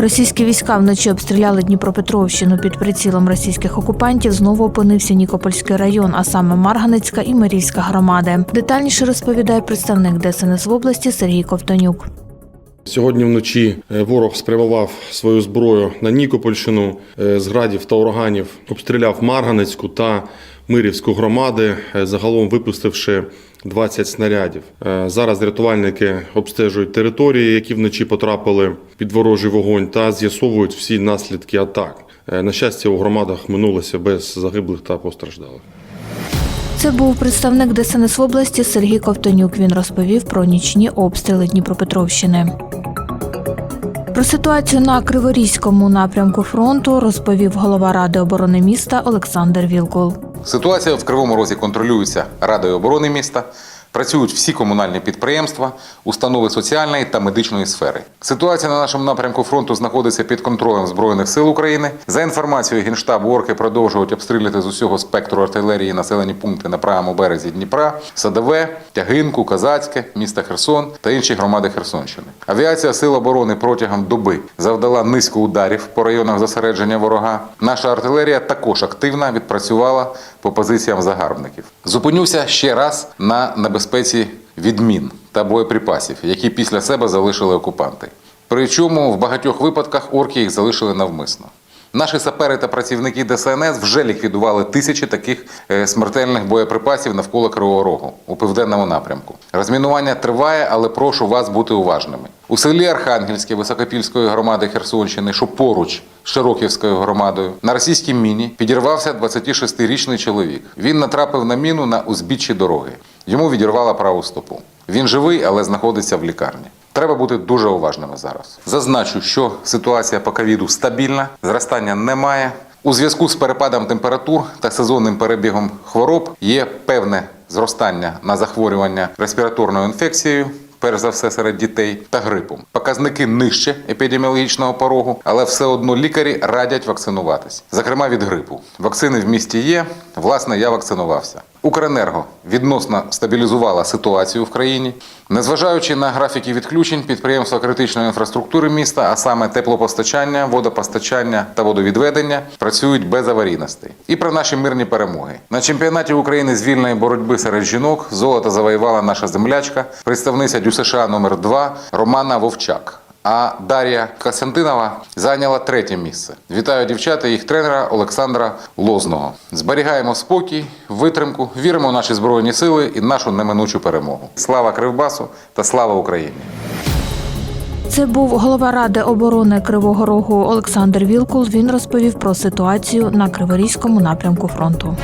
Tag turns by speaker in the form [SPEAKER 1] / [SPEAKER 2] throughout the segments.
[SPEAKER 1] Російські війська вночі обстріляли Дніпропетровщину під прицілом російських окупантів. Знову опинився Нікопольський район, а саме Марганецька і Марійська громади. Детальніше розповідає представник ДСНС в області Сергій Ковтонюк.
[SPEAKER 2] Сьогодні вночі е, ворог спрямував свою зброю на Нікопольщину е, з градів та ураганів, обстріляв Марганецьку та Мирівську громади, е, загалом випустивши 20 снарядів. Зараз рятувальники обстежують території, які вночі потрапили під ворожий вогонь, та з'ясовують всі наслідки атак. На щастя, у громадах минулося без загиблих та постраждалих.
[SPEAKER 1] Це був представник ДСНС в області Сергій Ковтонюк. Він розповів про нічні обстріли Дніпропетровщини. Про ситуацію на Криворізькому напрямку фронту розповів голова ради оборони міста Олександр Вілкул.
[SPEAKER 3] Ситуація в Кривому Розі контролюється Радою оборони міста. Працюють всі комунальні підприємства, установи соціальної та медичної сфери. Ситуація на нашому напрямку фронту знаходиться під контролем Збройних сил України. За інформацією Генштабу орки продовжують обстрілювати з усього спектру артилерії населені пункти на правому березі Дніпра, Садове, Тягинку, Казацьке, міста Херсон та інші громади Херсонщини. Авіація Сил оборони протягом доби завдала низку ударів по районах зосередження ворога. Наша артилерія також активно відпрацювала по позиціям загарбників. Зупинюся ще раз на небезпеці відмін та боєприпасів, які після себе залишили окупанти. Причому в багатьох випадках орки їх залишили навмисно. Наші сапери та працівники ДСНС вже ліквідували тисячі таких е, смертельних боєприпасів навколо Кривого Рогу у південному напрямку. Розмінування триває, але прошу вас бути уважними. У селі Архангельське Високопільської громади Херсонщини, що поруч з Широківською громадою, на російській міні підірвався 26-річний чоловік. Він натрапив на міну на узбіччі дороги. Йому відірвало праву стопу. Він живий, але знаходиться в лікарні. Треба бути дуже уважними зараз. Зазначу, що ситуація по ковіду стабільна, зростання немає. У зв'язку з перепадом температур та сезонним перебігом хвороб є певне зростання на захворювання респіраторною інфекцією. Перш за все серед дітей та грипом. Показники нижче епідеміологічного порогу, але все одно лікарі радять вакцинуватись, зокрема від грипу. Вакцини в місті є. Власне, я вакцинувався. Укренерго відносно стабілізувала ситуацію в країні. Незважаючи на графіки відключень, підприємства критичної інфраструктури міста, а саме теплопостачання, водопостачання та водовідведення, працюють без аварійностей. І про наші мирні перемоги на чемпіонаті України з вільної боротьби серед жінок золото завоювала наша землячка, представниця ДЮСШ номер 2 Романа Вовчак. А Дар'я Костянтинова зайняла третє місце. Вітаю дівчата і їх тренера Олександра Лозного. Зберігаємо спокій, витримку, віримо в наші збройні сили і нашу неминучу перемогу. Слава Кривбасу та слава Україні!
[SPEAKER 1] Це був голова ради оборони Кривого Рогу Олександр Вілкул. Він розповів про ситуацію на Криворізькому напрямку фронту.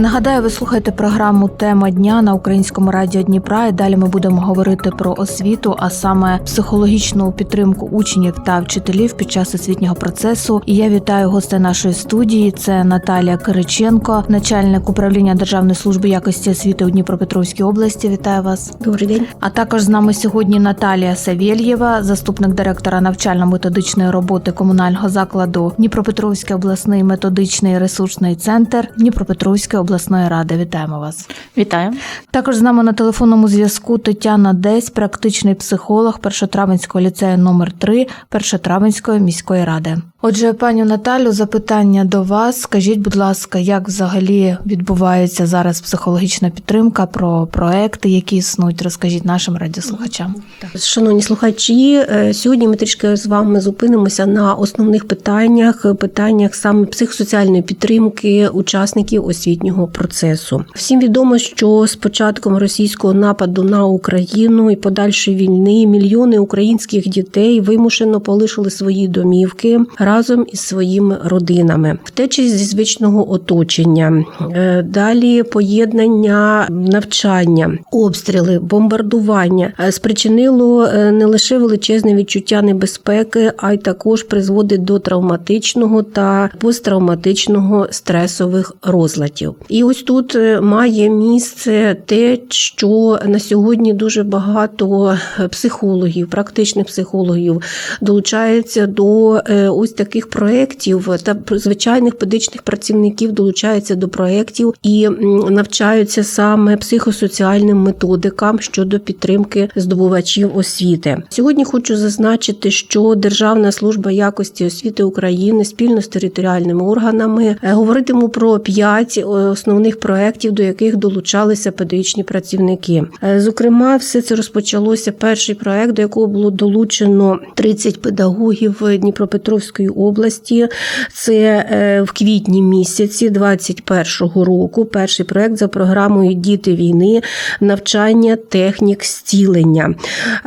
[SPEAKER 1] Нагадаю, ви слухаєте програму Тема дня на українському радіо Дніпра. І далі ми будемо говорити про освіту, а саме психологічну підтримку учнів та вчителів під час освітнього процесу. І я вітаю гостей нашої студії. Це Наталія Кириченко, начальник управління Державної служби якості освіти у Дніпропетровській області. Вітаю вас.
[SPEAKER 4] Добрий день.
[SPEAKER 1] А також з нами сьогодні Наталія Савєльєва, заступник директора навчально-методичної роботи комунального закладу Дніпропетровський обласний методичний ресурсний центр Дніпропетровської обласної ради. Вітаємо вас.
[SPEAKER 4] Вітаю.
[SPEAKER 1] Також з нами на телефонному зв'язку Тетяна Десь, практичний психолог Першотравенського ліцею номер 3 Першотравенської міської ради. Отже, пані Наталю, запитання до вас. Скажіть, будь ласка, як взагалі відбувається зараз психологічна підтримка про проекти, які існують? Розкажіть нашим радіослухачам.
[SPEAKER 4] Шановні слухачі, е, сьогодні ми трішки з вами зупинимося на основних питаннях, питаннях саме психосоціальної підтримки учасників освітнього процесу. Всім відомо, що з початком російського нападу на Україну і подальшої війни мільйони українських дітей вимушено полишили свої домівки разом із своїми родинами, втечі зі звичного оточення, е, далі поєднання навчання, обстріли, бомбардування. Е, спричинило е, не лише величезне відчуття небезпеки, а й також призводить до травматичного та посттравматичного стресових розладів. І ось тут має місце те, що на сьогодні дуже багато психологів, практичних психологів долучаються до ось таких проєктів та звичайних педичних працівників долучаються до проєктів і навчаються саме психосоціальним методикам щодо підтримки здобувачів освіти. Сьогодні хочу зазначити, що Державна служба якості освіти України спільно з територіальними органами е, говоритиму про п'ять е, основних проєктів, до яких долучалися педагогічні працівники. Е, Зокрема, все це розпочалося перший проект, до якого було долучено 30 педагогів Дніпропетровської області. Це е, в квітні місяці 21-го року. Перший проект за програмою Діти війни, навчання технік зцілення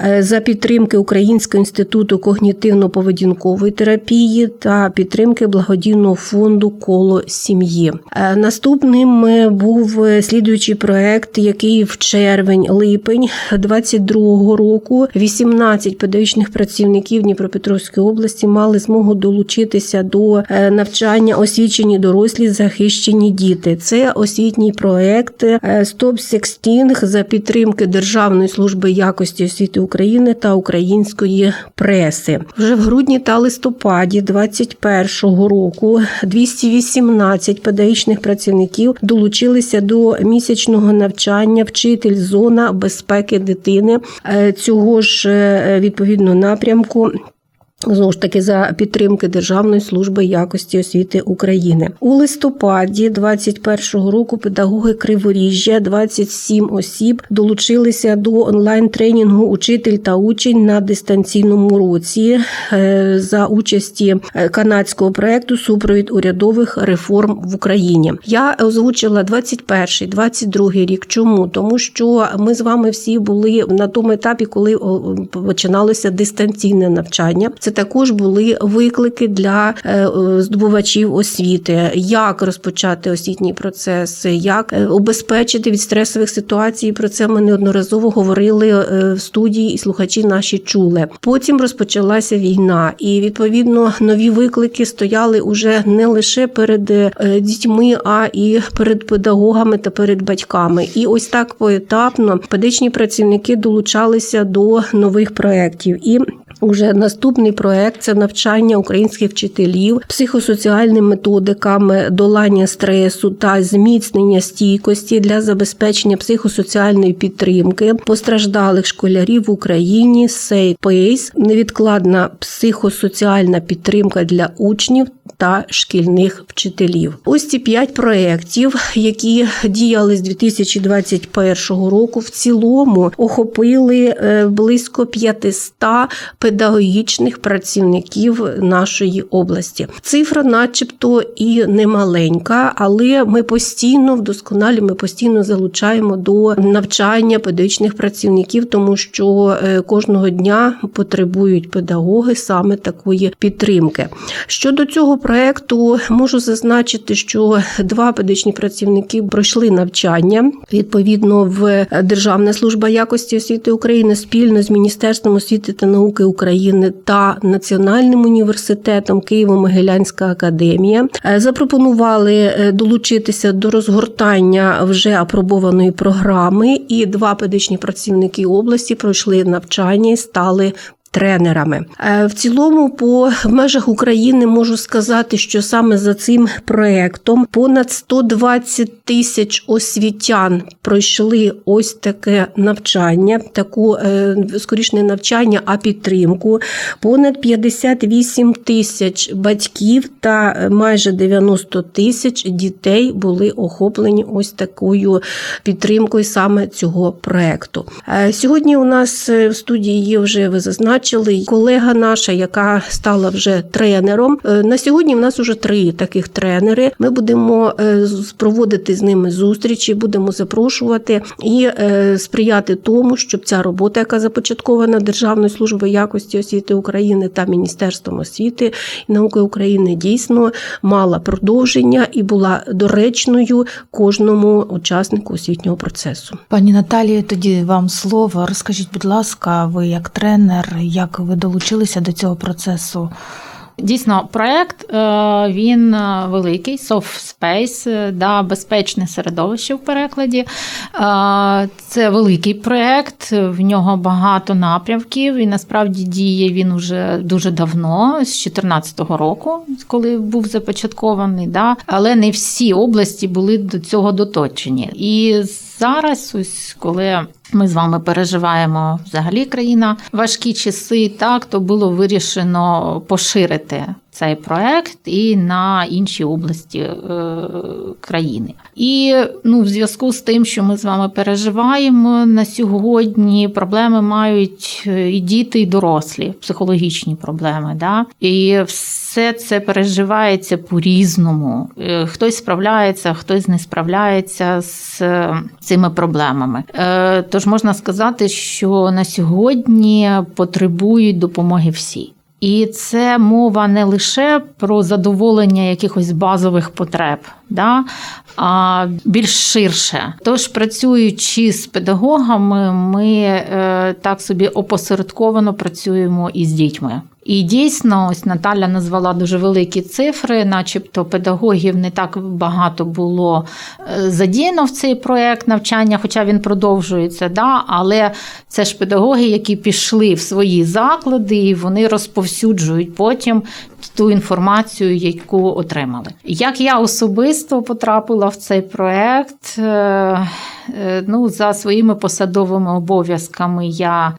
[SPEAKER 4] Е, за підтримки Українського інституту когнітивно-поведінкової терапії та підтримки благодійного фонду Коло сім'ї. Е, Наступним був слідуючий проект, який в червень-липень 22-го року 18 педагогічних працівників Дніпропетровської області мали змогу долучитися до е, навчання освічені дорослі захищені діти. Це освітній проект е, Stop Sexting за підтримки Державної служби якості освіти України та української преси. Вже в грудні та листопаді 21-го року 218 педагогічних працівників долучилися до місячного навчання вчитель зона безпеки дитини Е, цього ж е, відповідно напрямку. Знову ж таки за підтримки Державної служби якості освіти України у листопаді 21-го року педагоги Криворіжжя 27 осіб долучилися до онлайн тренінгу Учитель та учень на дистанційному році е, за участі е, канадського проекту Супровід урядових реформ в Україні. Я озвучила 21-22 рік. Чому тому, що ми з вами всі були на тому етапі, коли починалося дистанційне навчання. Це також були виклики для е, е, здобувачів освіти, як розпочати освітній процес, як е, обезпечити від стресових ситуацій. Про це ми неодноразово говорили е, в студії, і слухачі наші чули. Потім розпочалася війна, і відповідно нові виклики стояли уже не лише перед е, дітьми, а і перед педагогами та перед батьками. І ось так поетапно педагогічні працівники долучалися до нових проєктів. І Уже наступний проект це навчання українських вчителів психосоціальним методикам долання стресу та зміцнення стійкості для забезпечення психосоціальної підтримки постраждалих школярів в Україні. Safe Pace – невідкладна психосоціальна підтримка для учнів та шкільних вчителів. Ось ці п'ять проєктів, які діяли з 2021 року, в цілому охопили е, близько 500 педагогічних працівників нашої області. Цифра, начебто, і немаленька, але ми постійно вдосконалюємо, ми постійно залучаємо до навчання педагогічних працівників, тому що е, кожного дня потребують педагоги саме такої підтримки. Щодо цього проекту, можу зазначити, що два педагогічні працівники пройшли навчання відповідно в Державна служба якості освіти України спільно з Міністерством освіти та науки України та Національним університетом Києво-Могилянська академія е, запропонували е, долучитися до розгортання вже апробованої програми, і два педагогічні працівники області пройшли навчання і стали. Тренерами Е, в цілому, по межах України можу сказати, що саме за цим проектом понад 120 тисяч освітян пройшли ось таке навчання, таку е, скоріш не навчання, а підтримку. Понад 58 тисяч батьків та е, майже 90 тисяч дітей були охоплені ось такою підтримкою саме цього проекту. Сьогодні у нас в студії є вже ви зазначили бачили колега наша, яка стала вже тренером. Е, На сьогодні в нас вже три таких тренери. Ми будемо е, проводити з ними зустрічі, будемо запрошувати і е, сприяти тому, щоб ця робота, яка започаткована Державною службою якості освіти України та Міністерством освіти і науки України, дійсно мала продовження і була доречною кожному учаснику освітнього процесу.
[SPEAKER 1] Пані Наталії, тоді вам слово. Розкажіть, будь ласка, ви як тренер, як ви долучилися до цього процесу?
[SPEAKER 5] Дійсно, проект е, він е, великий, soft space, е, да, безпечне середовище в перекладі. Це великий проект, в нього багато напрямків, і насправді діє він уже дуже давно, з 2014 року, коли був започаткований. Да, але не всі області були до цього доточені. І зараз, ось коли ми з вами переживаємо взагалі країна важкі часи, так то було вирішено поширити цей проект і на інші області е, країни. І ну, в зв'язку з тим, що ми з вами переживаємо на сьогодні, проблеми мають е, і діти, і дорослі, психологічні проблеми. Да? І все це переживається по-різному. Е, Хтось справляється, хтось не справляється з цими проблемами. Тож можна сказати, що на сьогодні потребують допомоги всі. І це мова не лише про задоволення якихось базових потреб, да, а більш ширше. Тож, працюючи з педагогами, ми е, так собі опосередковано працюємо із дітьми. І дійсно, ось Наталя назвала дуже великі цифри, начебто педагогів не так багато було е, задіяно в цей проект навчання, хоча він продовжується. Да? Але це ж педагоги, які пішли в свої заклади, і вони розповсюджують потім ту інформацію, яку отримали. Як я особисто потрапила в цей проект, е, е, ну, за своїми посадовими обов'язками я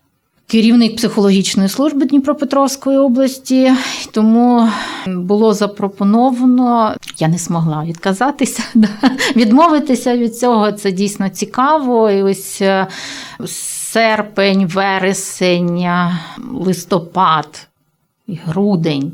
[SPEAKER 5] керівник психологічної служби Дніпропетровської області, тому було запропоновано. Я не змогла відказатися, да, відмовитися від цього. Це дійсно цікаво. І ось е, серпень, вересень, е, листопад, грудень.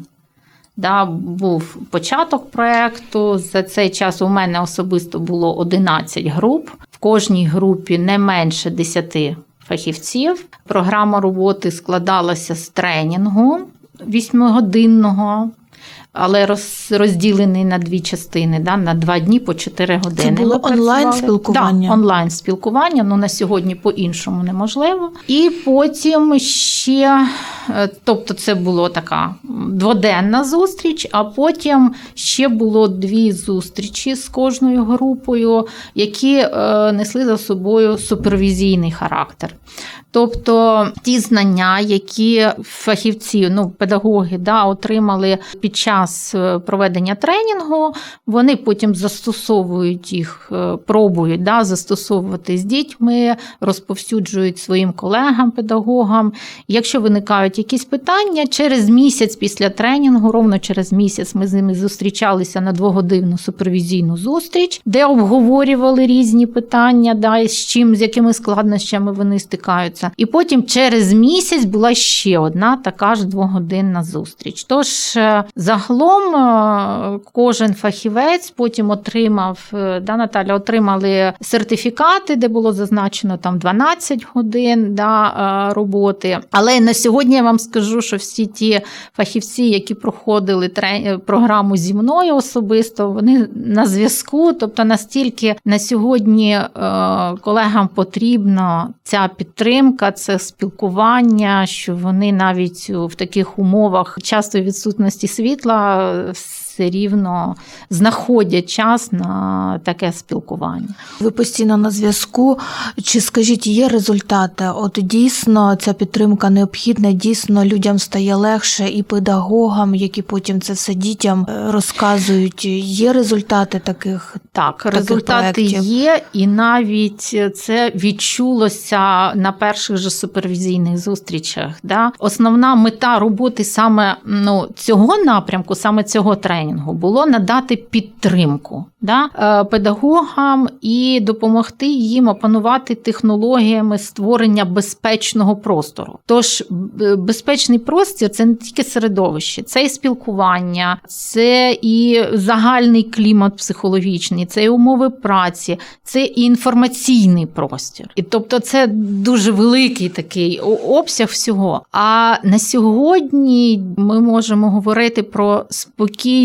[SPEAKER 5] Да, був початок проєкту. За цей час у мене особисто було 11 груп. В кожній групі не менше 10 фахівців. Програма роботи складалася з тренінгу вісьмигодинного, але роз, розділений на дві частини, да, на два дні по 4 години. Це було
[SPEAKER 1] онлайн-спілкування?
[SPEAKER 5] Да, онлайн спілкування, ну на сьогодні по-іншому неможливо. І потім ще, е, тобто, це була така дводенна зустріч, а потім ще було дві зустрічі з кожною групою, які е, несли за собою супервізійний характер. Тобто ті знання, які фахівці, ну педагоги, да, отримали під час е, проведення тренінгу, вони потім застосовують їх, е, пробують да, застосовувати з дітьми, розповсюджують своїм колегам, педагогам. Якщо виникають якісь питання, через місяць після тренінгу, ровно через місяць, ми з ними зустрічалися на двогодинну супервізійну зустріч, де обговорювали різні питання, да, з чим, з якими складнощами вони стикаються. І потім через місяць була ще одна така ж двогодинна зустріч. Тож е, загалом е, кожен фахівець потім отримав, е, да, Наталя, отримали сертифікати, де було зазначено там 12 годин да, роботи. Але на сьогодні я вам скажу, що всі ті фахівці, які проходили тре- програму зі мною особисто, вони на зв'язку. Тобто настільки на сьогодні колегам потрібна ця підтримка, це спілкування, що вони навіть в таких умовах часто відсутності світла все рівно знаходять час на таке спілкування.
[SPEAKER 1] Ви постійно на зв'язку. Чи скажіть, є результати? От дійсно ця підтримка необхідна, дійсно людям стає легше і педагогам, які потім це все дітям е, розказують. Є результати таких?
[SPEAKER 5] Так,
[SPEAKER 1] таких
[SPEAKER 5] результати
[SPEAKER 1] проєктів?
[SPEAKER 5] є, і навіть це відчулося на перших же супервізійних зустрічах. Да? Основна мета роботи саме ну, цього напрямку саме цього тренінгу було надати підтримку да, е, педагогам і допомогти їм опанувати технологіями створення безпечного простору. Тож безпечний простір це не тільки середовище, це і спілкування, це і загальний клімат психологічний, це і умови праці, це і інформаційний простір. І тобто, це дуже великий такий обсяг всього. А на сьогодні ми можемо говорити про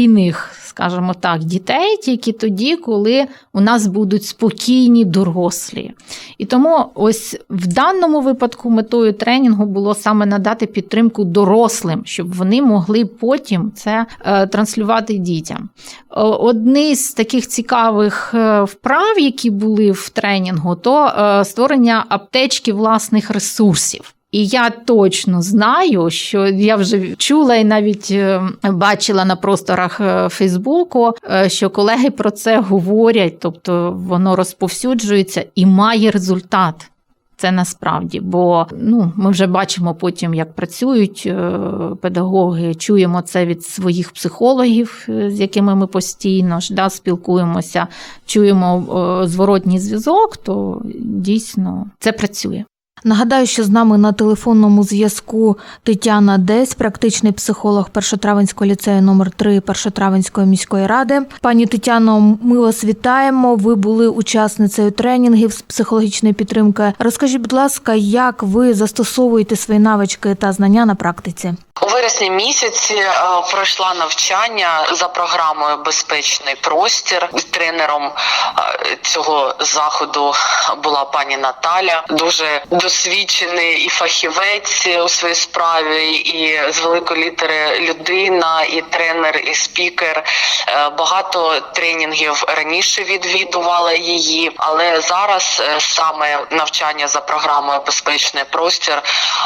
[SPEAKER 5] спокійних, скажімо так, дітей тільки тоді, коли у нас будуть спокійні дорослі. І тому ось в даному випадку метою тренінгу було саме надати підтримку дорослим, щоб вони могли потім це е, транслювати дітям. Одні з таких цікавих е, вправ, які були в тренінгу, то е, створення аптечки власних ресурсів. І я точно знаю, що я вже чула і навіть е, бачила на просторах е, Фейсбуку, е, що колеги про це говорять, тобто воно розповсюджується і має результат. Це насправді, бо ну ми вже бачимо потім, як працюють педагоги. Чуємо це від своїх психологів, з якими ми постійно ж да, спілкуємося, чуємо зворотній зв'язок. То дійсно це працює.
[SPEAKER 1] Нагадаю, що з нами на телефонному зв'язку Тетяна Десь, практичний психолог Першотравенського ліцею номер 3 Першотравенської міської ради. Пані Тетяно, ми вас вітаємо. Ви були учасницею тренінгів з психологічної підтримки. Розкажіть, будь ласка, як ви застосовуєте свої навички та знання на практиці?
[SPEAKER 6] У вересні місяці е, пройшла навчання за програмою Безпечний простір. Тренером е, цього заходу була пані Наталя, дуже досвідчений і фахівець у своїй справі, і з великої літери людина, і тренер, і спікер. Е, Багато тренінгів раніше відвідувала її, але зараз е, саме навчання за програмою Безпечний простір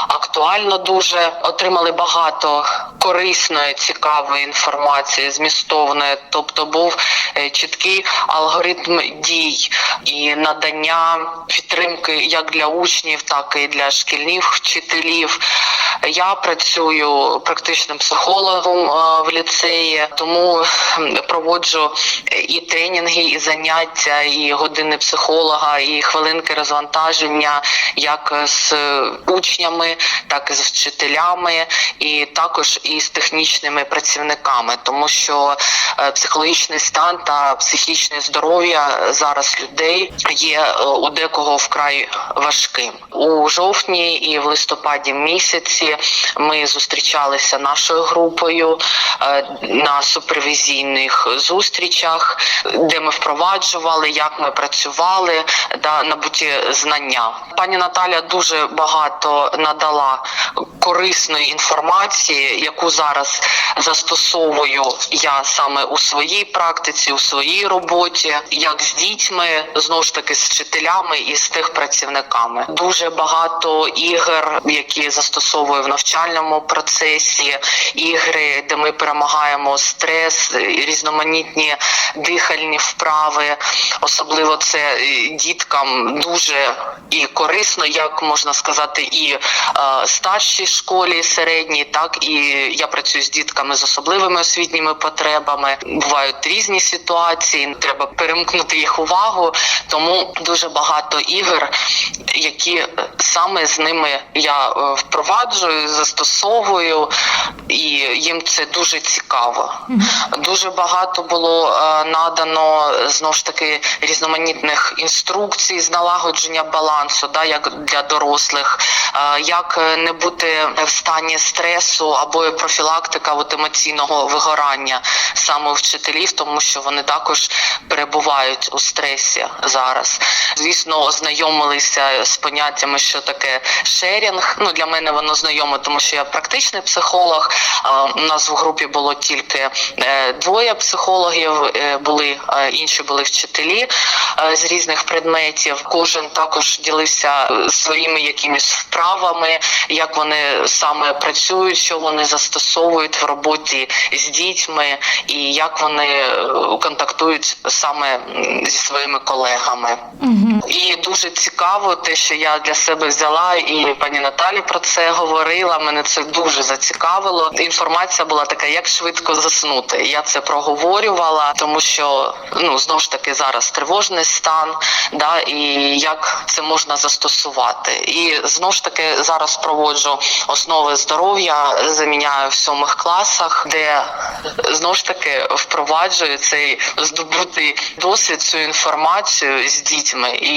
[SPEAKER 6] актуально дуже отримали багато корисної, цікавої інформації, змістовної. Тобто був е, чіткий алгоритм дій і надання підтримки як для учнів, так і для шкільних вчителів. Я працюю практичним психологом е, в ліцеї, тому проводжу і тренінги, і заняття, і години психолога, і хвилинки розвантаження як з учнями, так і з вчителями, і також і з технічними працівниками, тому що е, психологічний стан та психічне здоров'я зараз людей є е, у декого вкрай важким. У жовтні і в листопаді місяці ми зустрічалися нашою групою е, на супервізійних зустрічах, де ми впроваджували, як ми працювали, да набуті знання. Пані Наталя дуже багато надала корисної інформації, яку зараз застосовую я саме у своїй практиці, у своїй роботі, як з дітьми, знову ж таки з вчителями і з тих працівниками. Дуже багато ігор, які застосовую в навчальному процесі, ігри, де ми перемагаємо стрес, різноманітні дихальні вправи. Особливо це е, діткам дуже і корисно, як можна сказати, і е, старшій школі, середній, так і я працюю з дітками з особливими освітніми потребами. Бувають різні ситуації, треба перемкнути їх увагу. Тому дуже багато ігор, які саме з ними я е, впроваджую, застосовую, і їм це дуже цікаво. Дуже багато було е, надано знову ж таки різноманітних інструкцій з налагодження балансу, да, як для дорослих, е, як не бути в стані стресу або профілактика от емоційного вигорання саме вчителів, тому що вони також перебувають у стресі зараз. Звісно, ознайомилися з поняттями, що таке шерінг. Ну для мене воно знайоме, тому що я практичний психолог. У нас в групі було тільки е, двоє психологів, е, були е, інші були вчителі з різних предметів. Кожен також ділився своїми якимись вправами, як вони саме працюють, що вони застосовують в роботі з дітьми, і як вони е, контактують саме зі своїми колегами. І дуже цікаво те, що я для себе взяла, і пані Наталі про це говорила. Мене це дуже зацікавило. Інформація була така, як швидко заснути. Я це проговорювала, тому що ну знову ж таки зараз тривожний стан, да і як це можна застосувати. І знову ж таки зараз проводжу основи здоров'я, заміняю в сьомих класах, де знову ж таки впроваджую цей здобутий досвід, цю інформацію з дітьми. І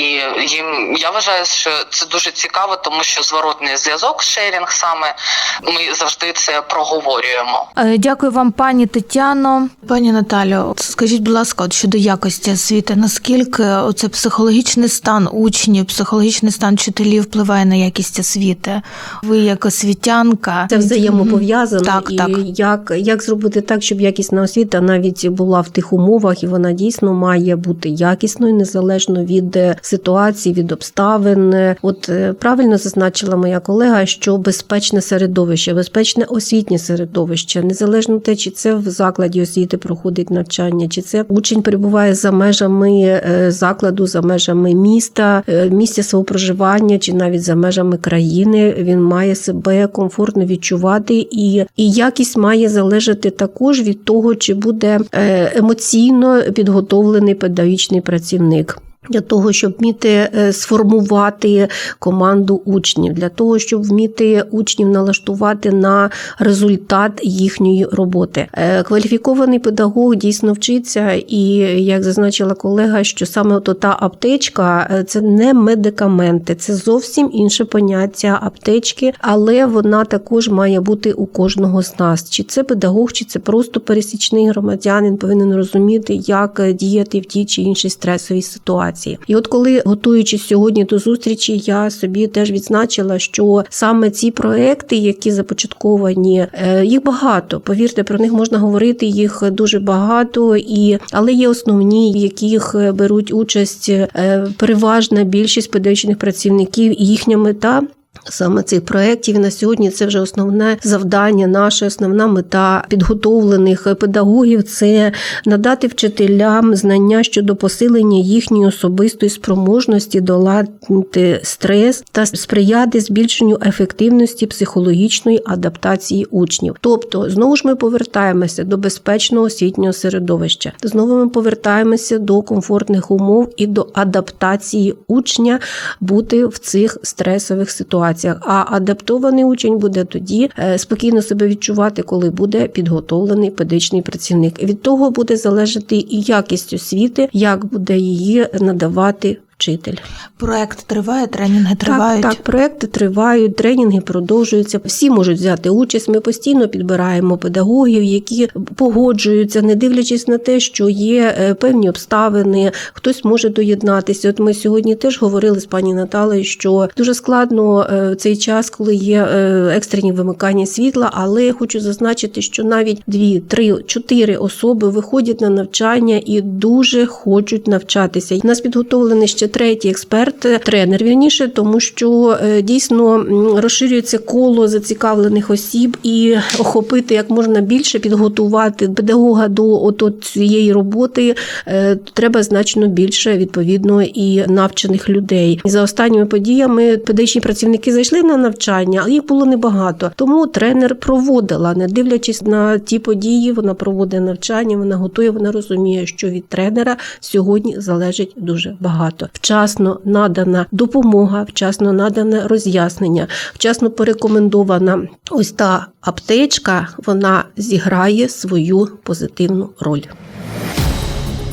[SPEAKER 6] їм я вважаю, що це дуже цікаво, тому що зворотний зв'язок, шерінг саме ми завжди це проговорюємо.
[SPEAKER 1] Е, Дякую вам, пані Тетяно. Пані Наталю, скажіть, будь ласка, от щодо якості освіти, наскільки оце психологічний стан учнів, психологічний стан вчителів впливає на якість освіти? Ви як освітянка
[SPEAKER 4] Це взаємопов'язано.
[SPEAKER 1] Так,
[SPEAKER 4] і
[SPEAKER 1] так.
[SPEAKER 4] Як, як зробити так, щоб якісна освіта навіть була в тих умовах, і вона дійсно має бути якісною, незалежно від е, ситуації, від обставин. От е, правильно зазначила моя колега, що безпечне середовище, безпечне освітнє середовище, незалежно те, чи це в закладі освіти проходить навчання, чи це учень перебуває за межами е, закладу, за межами міста, місця свого проживання, чи навіть за межами країни, він має себе комфортно відчувати, і, і якість має залежати також від того, чи буде е, емоційно підготовлений педагогічний працівник. Для того, щоб вміти е, сформувати команду учнів, для того, щоб вміти учнів налаштувати на результат їхньої роботи. Е, Кваліфікований педагог дійсно вчиться, і як зазначила колега, що саме от та аптечка е, це не медикаменти, це зовсім інше поняття аптечки, але вона також має бути у кожного з нас. Чи це педагог, чи це просто пересічний громадянин повинен розуміти, як діяти в тій чи іншій стресовій ситуації. І от коли готуючись сьогодні до зустрічі, я собі теж відзначила, що саме ці проекти, які започатковані, е, їх багато. Повірте, про них можна говорити, їх дуже багато, і але є основні, в яких е, беруть участь е, переважна більшість педагогічних працівників, і їхня мета. Саме цих проєктів на сьогодні це вже основне завдання, наша основна мета підготовлених педагогів це надати вчителям знання щодо посилення їхньої особистої спроможності долати стрес та сприяти збільшенню ефективності психологічної адаптації учнів. Тобто, знову ж ми повертаємося до безпечного освітнього середовища. Знову ми повертаємося до комфортних умов і до адаптації учня бути в цих стресових ситуаціях. А адаптований учень буде тоді е, спокійно себе відчувати, коли буде підготовлений педагогічний працівник. Від того буде залежати і якість освіти, як буде її надавати. Вчитель
[SPEAKER 1] Проект триває, тренінги тривають.
[SPEAKER 4] Так, так, проекти тривають, тренінги продовжуються. Всі можуть взяти участь. Ми постійно підбираємо педагогів, які погоджуються, не дивлячись на те, що є е, певні обставини, хтось може доєднатися. От ми сьогодні теж говорили з пані Наталею, що дуже складно е, в цей час, коли є е, екстрені вимикання світла, але я хочу зазначити, що навіть дві, три, чотири особи виходять на навчання і дуже хочуть навчатися. У нас підготовлений ще третій експерт, тренер вірніше, тому що е, дійсно розширюється коло зацікавлених осіб і охопити як можна більше підготувати педагога до от цієї роботи. е, Треба значно більше відповідно і навчених людей. За останніми подіями педагогічні працівники зайшли на навчання, але їх було небагато. Тому тренер проводила, не дивлячись на ті події, вона проводить навчання, вона готує, вона розуміє, що від тренера сьогодні залежить дуже багато. Вчасно надана допомога, вчасно надане роз'яснення, вчасно порекомендована ось та аптечка, вона зіграє свою позитивну роль.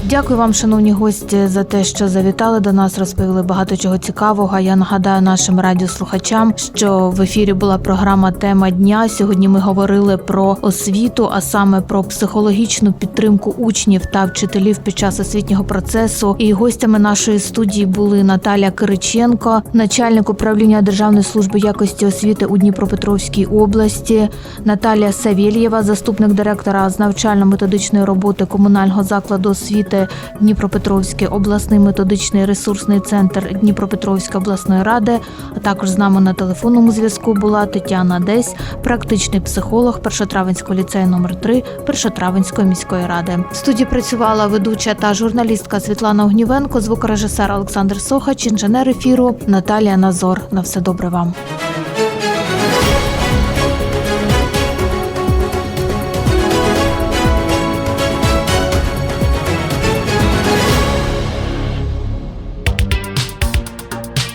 [SPEAKER 1] Дякую вам, шановні гості, за те, що завітали до нас, розповіли багато чого цікавого. Я нагадаю нашим радіослухачам, що в ефірі була програма Тема дня. Сьогодні ми говорили про освіту, а саме про психологічну підтримку учнів та вчителів під час освітнього процесу. І гостями нашої студії були Наталя Кириченко, начальник управління Державної служби якості освіти у Дніпропетровській області, Наталія Савєлєва, заступник директора з навчально-методичної роботи комунального закладу освіти Дніпропетровський обласний методичний ресурсний центр Дніпропетровської обласної ради. А також з нами на телефонному зв'язку була Тетяна Десь, практичний психолог Першотравенського ліцею номер 3 Першотравенської міської ради. В студії працювала ведуча та журналістка Світлана Огнівенко, звукорежисер Олександр Сохач, інженер ефіру Наталія Назор. На все добре вам.